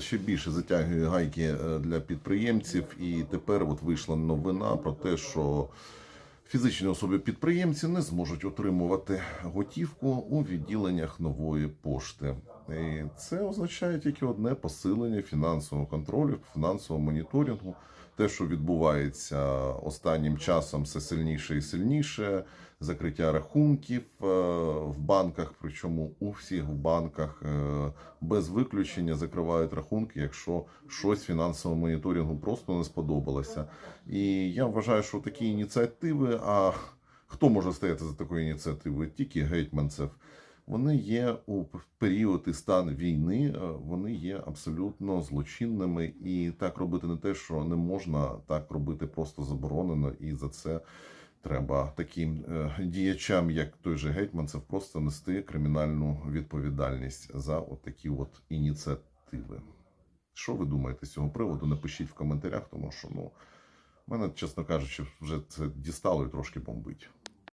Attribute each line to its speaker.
Speaker 1: Ще більше затягує гайки е, для підприємців, і тепер от вийшла новина про те, що фізичні особи-підприємці не зможуть отримувати готівку у відділеннях нової пошти. І це означає тільки одне посилення фінансового контролю, фінансового моніторингу. Те, що відбувається останнім часом, все сильніше і сильніше. Закриття рахунків е, в банках, причому у всіх банках е, без виключення закривають рахунки, якщо щось фінансовому моніторингу просто не сподобалося. І я вважаю, що такі ініціативи. А хто може стояти за такою ініціативою? Тільки гетьманцев. Вони є у період і стан війни, е, вони є абсолютно злочинними, і так робити не те, що не можна, так робити просто заборонено, і за це треба таким е, діячам, як той же гетьманцев, просто нести кримінальну відповідальність за от такі от ініціативи. Що ви думаєте з цього приводу? Напишіть в коментарях, тому що ну мене, чесно кажучи, вже це дістало і трошки бомбить.